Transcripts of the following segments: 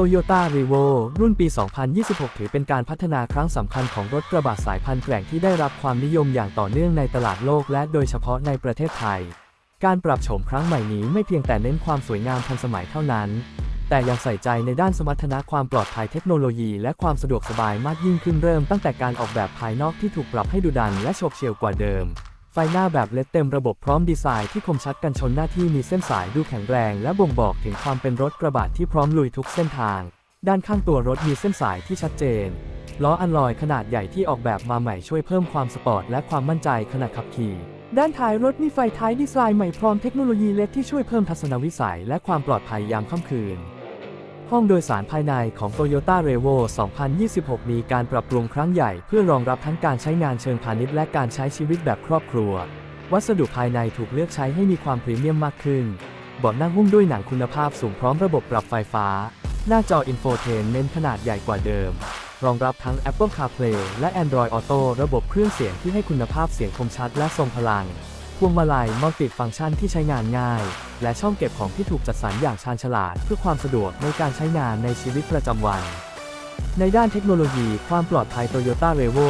Toyota r e v o รุ่นปี 2026 ถือเป็นการพัฒนาครั้งสำคัญของรถกระบะสายพันธุ์แกร่งที่ได้รับความนิยมอย่างต่อเนื่องในตลาดโลกและโดยเฉพาะในประเทศไทย การปรับโฉมครั้งใหม่นี้ไม่เพียงแต่เน้นความสวยงามทันสมัยเท่านั้น แต่ยังใส่ใจในด้านสมรรถนะความปลอดภัยเทคโนโลยี และความสะดวกสบายมากยิ่งขึ้นเริ่มตั้งแต่การออกแบบภายนอกที่ถูกปรับให้ดูดันและโฉบเฉี่ยวกว่าเดิม ไฟหน้าแบบเลดเต็มระบบพร้อมดีไซน์ที่คมชัดกันชนหน้าที่มีเส้นสายดูแข็งแรง และบ่งบอกถึงความเป็นรถกระบะที่พร้อมลุยทุกเส้นทาง ด้านข้างตัวรถมีเส้นสายที่ชัดเจน ล้ออัลลอยขนาดใหญ่ที่ออกแบบมาใหม่ช่วยเพิ่มความสปอร์ตและความมั่นใจขณะขับขี่ ด้านท้ายรถมีไฟท้ายดีไซน์ใหม่พร้อมเทคโนโลยีเล็ดที่ช่วยเพิ่มทัศนวิสัย และความปลอดภัยยามค่ำคืน ห้องโดยสารภายในของ Toyota r e v o 2026 มีการปรับปรุงครั้งใหญ่เพื่อรองรับทั้งการใช้งานเชิงพาณิชย์และการใช้ชีวิตแบบครอบครัว วัสดุภายในถูกเลือกใช้ให้มีความพรีเมียมมากขึ้นเบาะนั่งหุ้มด้วยหนังคุณภาพสูงพร้อมระบบปรับไฟฟ้า หน้าจอ Infotainment ขนาดใหญ่กว่าเดิม รองรับทั้ง Apple CarPlay และ Android Auto ระบบเครื่องเสียงที่ให้คุณภาพเสียงคมชัดและทรงพลัง พวงมาลัยมัลติฟังก์ชันที่ใช้งานง่าย และช่องเก็บของที่ถูกจัดสรรอย่างชาญฉลาด เพื่อความสะดวกในการใช้งานในชีวิตประจำวัน ในด้านเทคโนโลยีความปลอดภัย Toyota r e v o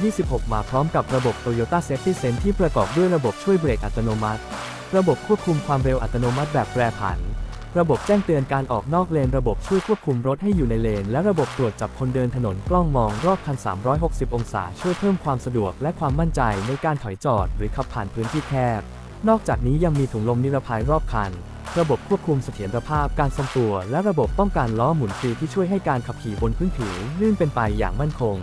2026 มาพร้อมกับระบบ Toyota Safety Sense ที่ประกอบด้วยระบบช่วยเบรกอัตโนมัติ ระบบควบคุมความเร็วอัตโนมัติแบบแปรผัน ระบบแจ้งเตือนการออกนอกเลน ระบบช่วยควบคุมรถให้อยู่ในเลน และระบบตรวจจับคนเดินถนนกล้องมองรอบคัน 360 องศา ช่วยเพิ่มความสะดวกและความมั่นใจในการถอยจอด หรือขับผ่านพื้นที่แคบ นอกจากนี้ยังมีถุงลมนิรภัยรอบคัน ระบบควบคุมเสถียรภาพการทรงตัว และระบบป้องกันล้อหมุนฟรีที่ช่วยให้การขับขี่บนพื้นผิวลื่นเป็นไปอย่างมั่นคง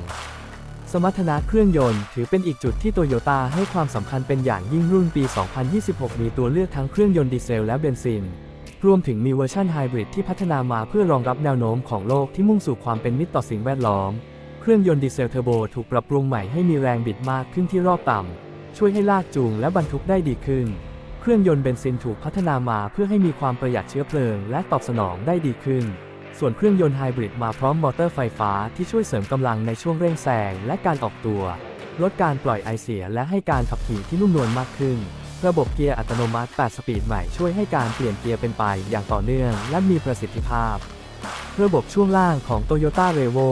สมรรถนะเครื่องยนต์ถือเป็นอีกจุดที่โตโยต้าให้ความสำคัญเป็นอย่างยิ่งรุ่นปี 2026 มีตัวเลือกทั้งเครื่องยนต์ดีเซลและเบนซิน รวมถึงมีเวอร์ชันไฮบริดที่พัฒนามาเพื่อรองรับแนวโน้มของโลกที่มุ่งสู่ความเป็นมิตรต่อสิ่งแวดล้อม เครื่องยนต์ดีเซลเทอร์โบถูกปรับปรุงใหม่ให้มีแรงบิดมากขึ้นที่รอบต่ำ ช่วยให้ลากจูงและบรรทุกได้ดีขึ้น เครื่องยนต์เบนซินถูกพัฒนามาเพื่อให้มีความประหยัดเชื้อเพลิง และตอบสนองได้ดีขึ้น ส่วนเครื่องยนต์ไฮบริดมาพร้อมมอเตอร์ไฟฟ้าที่ช่วยเสริมกำลังในช่วงเร่งแซงและการออกตัว ลดการปล่อยไอเสียและให้การขับขี่ที่นุ่มนวลมากขึ้น ระบบเกียร์อัตโนมัติ 8 สปีดใหม่ช่วยให้การเปลี่ยนเกียร์เป็นไปอย่างต่อเนื่องและมีประสิทธิภาพ ระบบช่วงล่างของ Toyota r e v o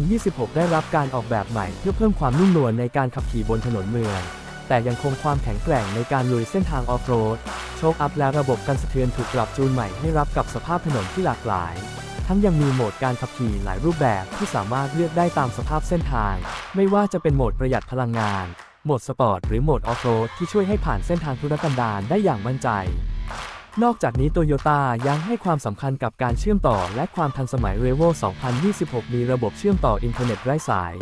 2026 ได้รับการออกแบบใหม่เพื่อเพิ่มความนุ่มนวลในการขับขี่บนถนนเมือง แต่ยังคงความแข็งแกร่งในการลุยเส้นทางออฟโรด โชคอัพและระบบกันสะเทือนถูกปรับจูนใหม่ให้รับกับสภาพถนนที่หลากหลาย ทั้งยังมีโหมดการขับขี่หลายรูปแบบที่สามารถเลือกได้ตามสภาพเส้นทาง ไม่ว่าจะเป็นโหมดประหยัดพลังงาน โหมดสปอร์ตหรือโหมดออฟโรดที่ช่วยให้ผ่านเส้นทางทุรกันดารได้อย่างมั่นใจ นอกจากนี้โตโยต้ายังให้ความสำคัญกับการเชื่อมต่อและความทันสมัย r e v o 2026 มีระบบเชื่อมต่ออินเทอร์เน็ตไร้สาย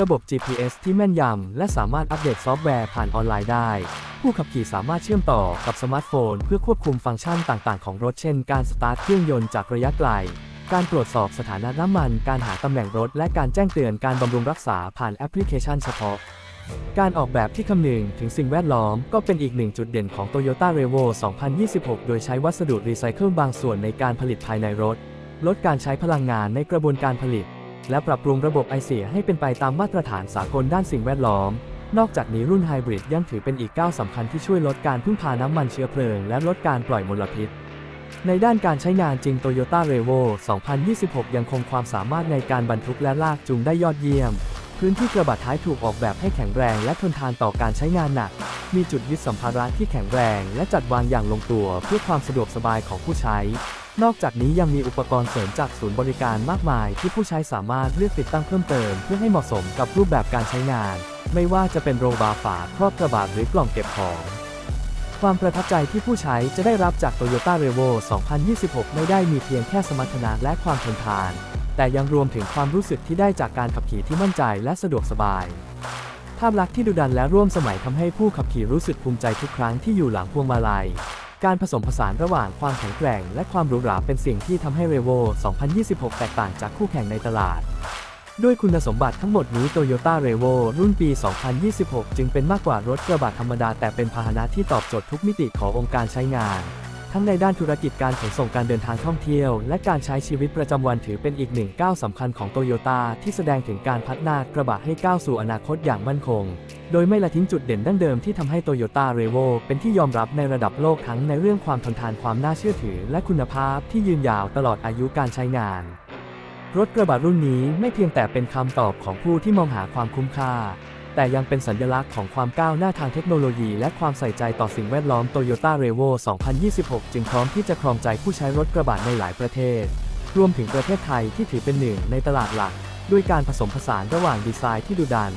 ระบบ GPS ที่แม่นยำและสามารถอัปเดตซอฟต์แวร์ผ่านออนไลน์ได้ ผู้ขับขี่สามารถเชื่อมต่อกับสมาร์ทโฟน เพื่อควบคุมฟังก์ชันต่าง ๆ ของรถเช่น การสตาร์ทเครื่องยนต์จากระยะไกลการตรวจสอบสถานะน้ำมัน การหาตำแหน่งรถ และการแจ้งเตือนการบำรุงรักษาผ่านแอปพลิเคชันเฉพาะ การออกแบบที่คำนึงถึงสิ่งแวดล้อมก็เป็นอีกหนึ่งจุดเด่นของ Toyota r e v o 2026 โดยใช้วัสดุรีไซเคิลบางส่วนในการผลิตภายในรถ ลดการใช้พลังงานในกระบวนการผลิต และปรับปรุงระบบไอเสียให้เป็นไปตามมาตรฐานสากลด้านสิ่งแวดล้อม นอกจากนี้รุ่นไฮบริดยังถือเป็นอีกก้าวสำคัญที่ช่วยลดการพึ่งพาน้ำมันเชื้อเพลิงและลดการปล่อยมลพิษในด้านการใช้งานจริง Toyota r e v o 2026 ยังคงความสามารถในการบรรทุกและลากจูงได้ยอดเยี่ยม พื้นที่กระบะท้ายถูกออกแบบให้แข็งแรงและทนทานต่อการใช้งานหนัก มีจุดยึดสัมภาระที่แข็งแรง และจัดวางอย่างลงตัวเพื่อความสะดวกสบายของผู้ใช้ นอกจากนี้ยังมีอุปกรณ์เสริมจากศูนย์บริการมากมาย ที่ผู้ใช้สามารถเลือกติดตั้งเพิ่มเติม เพื่อให้เหมาะสมกับรูปแบบการใช้งาน ไม่ว่าจะเป็นโรงบาฝาครอบกระบะหรือกล่องเก็บของความประทับใจที่ผู้ใช้จะได้รับจาก Toyota r e v o 2026 ไม่ได้มีเพียงแค่สมรรถนะและความทนทาน แต่ยังรวมถึงความรู้สึกที่ได้จากการขับขี่ที่มั่นใจและสะดวกสบาย ภาพลักษณ์ที่ดุดันและร่วมสมัยทำให้ผู้ขับขี่รู้สึกภูมิใจทุกครั้งที่อยู่หลังพวงมาลัย การผสมผสานระหว่างความแข็งแกร่ง และความหรูหราเป็นสิ่งที่ทำให้ r e v o 2026 แตกต่างจากคู่แข่งในตลาด ด้วยคุณสมบัติทั้งหมดนี้ Toyota r e v o รุ่นปี 2026 จึงเป็นมากกว่า รถกระบะธรรมดาแต่เป็นพาหนะที่ตอบโจทย์ทุกมิติขององค์การใช้งาน ทั้งในด้านธุรกิจการขนส่งการเดินทางท่องเที่ยว และการใช้ชีวิตประจำวันถือเป็นอีกหนึ่งก้าวสำคัญของโตโยต้าที่แสดงถึงการพัฒนากระบะให้ก้าวสู่อนาคตอย่างมั่นคง โดยไม่ละทิ้งจุดเด่นดั้งเดิมที่ทำให้โตโยต้าเรโวเป็นที่ยอมรับในระดับโลกทั้งในเรื่องความทนทานความน่าเชื่อถือ และคุณภาพที่ยืนยาวตลอดอายุการใช้งาน รถกระบะรุ่นนี้ไม่เพียงแต่เป็นคำตอบของผู้ที่มองหาความคุ้มค่า แต่ยังเป็นสัญลักษณ์ของความก้าวหน้าทางเทคโนโลยีและความใส่ใจต่อสิ่งแวดล้อม Toyota r e v o 2026 จึงพร้อมที่จะครองใจผู้ใช้รถกระบะในหลายประเทศ รวมถึงประเทศไทยที่ถือเป็นหนึ่งในตลาดหลัก ด้วยการผสมผสานระหว่างดีไซน์ที่ดุดัน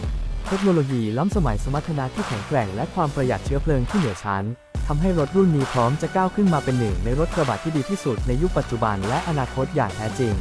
เทคโนโลยีล้ำสมัยสมรรถนะที่แข็งแกร่ง และความประหยัดเชื้อเพลิงที่เหนือชั้นทำให้รถรุ่นนี้พร้อมจะก้าวขึ้นมาเป็นหนึ่งในรถกระบะที่ดีที่สุดในยุคปัจจุบันและอนาคตอย่างแท้จริง